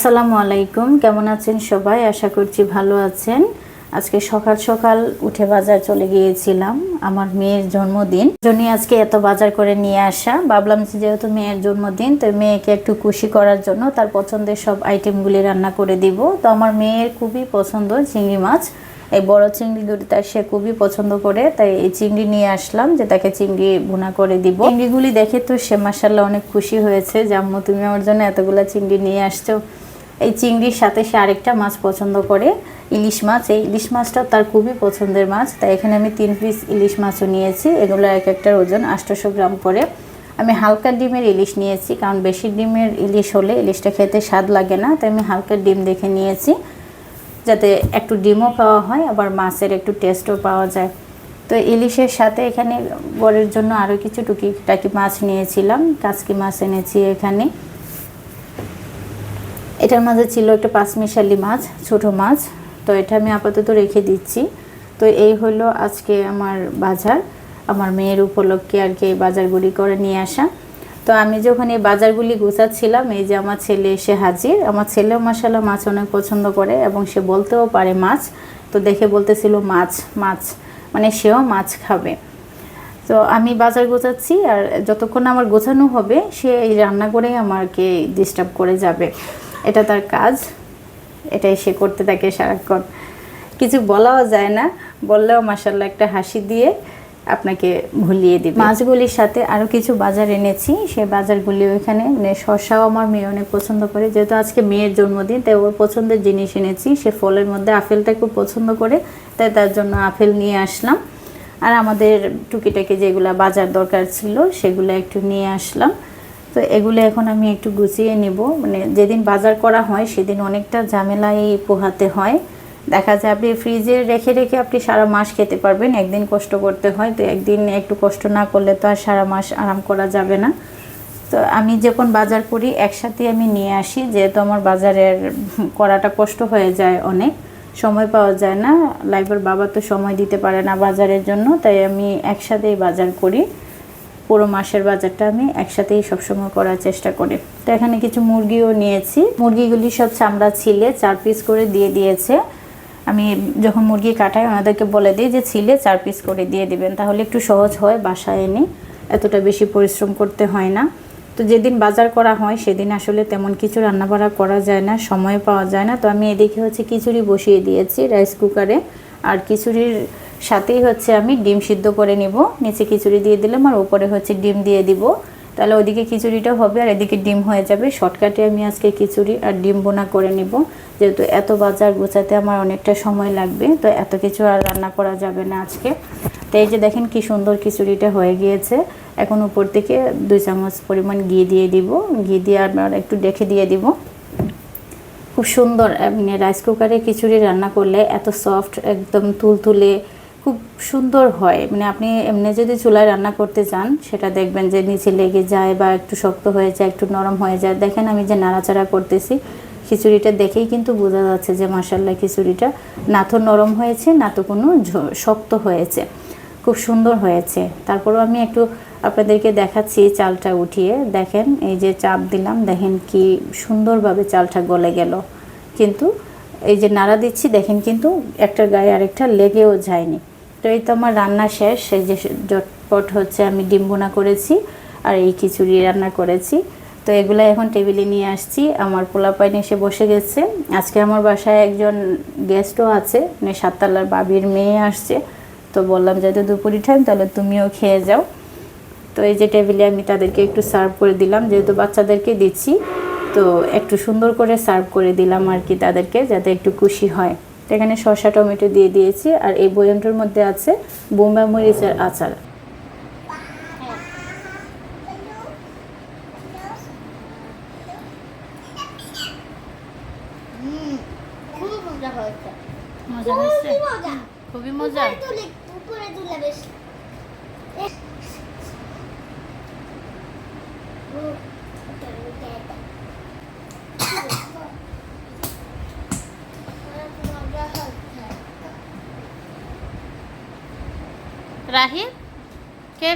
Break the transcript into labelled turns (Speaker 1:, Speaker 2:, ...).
Speaker 1: আসসালামু আলাইকুম। কেমন আছেন সবাই? আশা করছি ভালো আছেন। আজকে সকাল সকাল উঠে বাজার চলে গিয়েছিলাম। আমার মেয়ের জন্মদিন। জন্য আজকে এত বাজার করে নিয়ে আসা। ভাবলাম যে যেহেতু মেয়ের জন্মদিন, তো মেয়েকে একটু খুশি করার জন্য তার পছন্দের সব আইটেমগুলি রান্না করে দিব। তো আমার মেয়ের খুবই পছন্দ চিংড়ি মাছ। এই বড় চিংড়ি দুটি তার সে খুবই পছন্দ করে, তাই এই চিংড়ি নিয়ে আসলাম যে তাকে চিংড়ি ভুনা করে দিব। চিংড়িগুলি দেখে তো সে মাসাল্লাহ অনেক খুশি হয়েছে যে, আম্মু, তুমি আমার জন্য এতগুলা চিংড়ি নিয়ে আসছো। এই চিংড়ির সাথে সে আরেকটা মাছ পছন্দ করে, ইলিশ মাছ। এই ইলিশ মাছটা তার খুবই পছন্দের মাছ, তাই এখানে আমি তিন পিস ইলিশ মাছও নিয়েছি। এগুলো এক একটার ওজন আটশোশো গ্রাম করে। আমি হালকা ডিমের ইলিশ নিয়েছি, কারণ বেশি ডিমের ইলিশ হলে ইলিশটা খেতে স্বাদ লাগে না, তাই আমি হালকা ডিম দেখে নিয়েছি, যাতে একটু ডিমও পাওয়া হয়, আবার মাছের একটু টেস্টও পাওয়া যায়। তো ইলিশের সাথে এখানে বরের জন্য আরও কিছু টুকিটাকি মাছ নিয়েছিলাম, কাচকি মাছ এনেছি এখানে। এটার মাঝে ছিল একটা পাঁচমিশালি মাছ, ছোট মাছ। তো এটা আমি আপাতত রেখে দিচ্ছি। তো এই হলো আজকে আমার বাজার, আমার মেয়ের উপলক্ষে আর কি এই বাজারগুলি করে নিয়ে আসা। তো আমি যখন এই বাজারগুলি গুছাচ্ছিলাম, এই যে আমার ছেলে এসে হাজির। আমার ছেলেও মশালা মাছ অনেক পছন্দ করে এবং সে বলতেও পারে মাছ। তো দেখে বলতেছিল, মাছ মাছ। মানে সেও মাছ খাবে। তো আমি বাজার গোছাচ্ছি আর যতক্ষণ আমার গোছানো হবে, সে এই রান্না করেই আমাকে ডিস্টার্ব করে যাবে। এটা তার কাজ। এটাই সে করতে থাকে সারাক্ষণ। কিছু বলাও যায় না। বললেও মাসাল্লাহ একটা হাসি দিয়ে আপনাকে ভুলিয়ে দিবে। মাছগুলির সাথে আরও কিছু বাজার এনেছি। সেই বাজারগুলি ওইখানে মানে শসাও আমার মেয়ে অনেক পছন্দ করে। যেহেতু আজকে মেয়ের জন্মদিন, তাই ওর পছন্দের জিনিস এনেছি। সে ফলের মধ্যে আপেলটা খুব পছন্দ করে, তাই তার জন্য আপেল নিয়ে আসলাম। আর আমাদের টুকিটাকি যেগুলো বাজার দরকার ছিল, সেগুলো একটু নিয়ে আসলাম। তো এগুলো এখন আমি একটু গুছিয়ে নিব। মানে যেদিন বাজার করা হয়, সেদিন অনেকটা ঝামেলাই পোহাতে হয়। দেখা যায় আপনি ফ্রিজে রেখে রেখে আপনি সারা মাস খেতে পারবেন। একদিন কষ্ট করতে হয়, তো একদিন একটু কষ্ট না করলে তো আর সারা মাস আরাম করা যাবে না। তো আমি যখন বাজার করি, একসাথে আমি নিয়ে আসি, যেহেতু আমার বাজারের করাটা কষ্ট হয়ে যায় অনেক। সময় পাওয়া যায় না। লাইফের বাবা তো সময় দিতে পারে না বাজারের জন্য, তাই আমি একসাথেই বাজার করি। পুরো মাসের বাজারটা আমি একসাথেই সবসময় করার চেষ্টা করি। তো এখানে কিছু মুরগিও নিয়েছি। মুরগিগুলি সব চামড়া ছিলে, চার পিস করে দিয়ে দিয়েছে। আমি যখন মুরগি কাটাই, ওনাদেরকে বলে দিই যে, ছিলে, চার পিস করে দিয়ে দিবেন। তাহলে একটু সহজ হয়, বাসায় এনে এতটা বেশি পরিশ্রম করতে হয় না। তো যেদিন বাজার করা হয়, সেদিন আসলে তেমন কিছু রান্নাবাড়া করা যায় না, সময় পাওয়া যায় না। তো আমি এদিকে হচ্ছে খিচুড়ি বসিয়ে দিয়েছি রাইস কুকারে আর খিচুড়ির সাথেই হচ্ছে আমি ডিম সিদ্ধ করে নিব। নিচে খিচুড়ি দিয়ে দিলাম আর উপরে হচ্ছে ডিম দিয়ে দিব। তাহলে ওদিকে খিচুড়িটা হবে আর এদিকে ডিম হয়ে যাবে। শর্টকাটে আমি আজকে খিচুড়ি আর ডিম বোনা করে নিব। যেহেতু এত বাজার গোছাতে আমার অনেকটা সময় লাগবে, তো এত কিছু আর রান্না করা যাবে না আজকে। তো এই যে দেখেন কি সুন্দর খিচুড়িটা হয়ে গিয়েছে। এখন উপর থেকে দুই চামচ পরিমাণ ঘি দিয়ে দিব। ঘি দিয়ে আর একটু ডেকে দিয়ে দিব। খুব সুন্দর রাইস কুকারে খিচুড়ি রান্না করলে এত সফট একদম তুলতুলে খুব সুন্দর হয়। মানে আপনি এমনি যদি চুলায় রান্না করতে চান, সেটা দেখবেন যে নিচে লেগে যায় বা একটু শক্ত হয়ে যায়, একটু নরম হয়ে যায়। দেখেন আমি যে নাড়াচাড়া করতেছি, খিচুড়িটা দেখেই কিন্তু বোঝা যাচ্ছে যে মাসাল্লাহ খিচুড়িটা না তো নরম হয়েছে, না তো কোনো শক্ত হয়েছে। খুব সুন্দর হয়েছে। তারপরেও আমি একটু আপনাদেরকে দেখাচ্ছি চালটা উঠিয়ে। দেখেন, এই যে চাপ দিলাম, দেখেন কি সুন্দরভাবে চালটা গলে গেল। কিন্তু এই যে নাড়া দিচ্ছি, দেখেন কিন্তু একটার গায়ে আরেকটা লেগেও যায়নি। তো এই তো আমার রান্না শেষ। এই যে জটপট হচ্ছে আমি ডিম বোনা করেছি আর এই খিচুড়ি রান্না করেছি। তো এগুলো এখন টেবিলে নিয়ে আসছি। আমার পোলাপাইন এসে বসে গেছে। আজকে আমার বাসায় একজন গেস্টও আছে মানে সাততলার বাবির মেয়ে আসছে। তো বললাম যেহেতু দুপুরি টাইম তাহলে তুমিও খেয়ে যাও। তো এই যে টেবিলে আমি তাদেরকে একটু সার্ভ করে দিলাম। যেহেতু বাচ্চাদেরকে দিচ্ছি, তো একটু সুন্দর করে সার্ভ করে দিলাম আর কি তাদেরকে, যাতে একটু খুশি হয়। তো এখানে শসা টমেটো দিয়ে দিয়েছি আর এই বয়ামটার মধ্যে আছে বোম্বা মরিচের আচার। মজা হয়েছে। খুবই মজা।
Speaker 2: উপরে তুলে বেশ।
Speaker 1: రాహి కే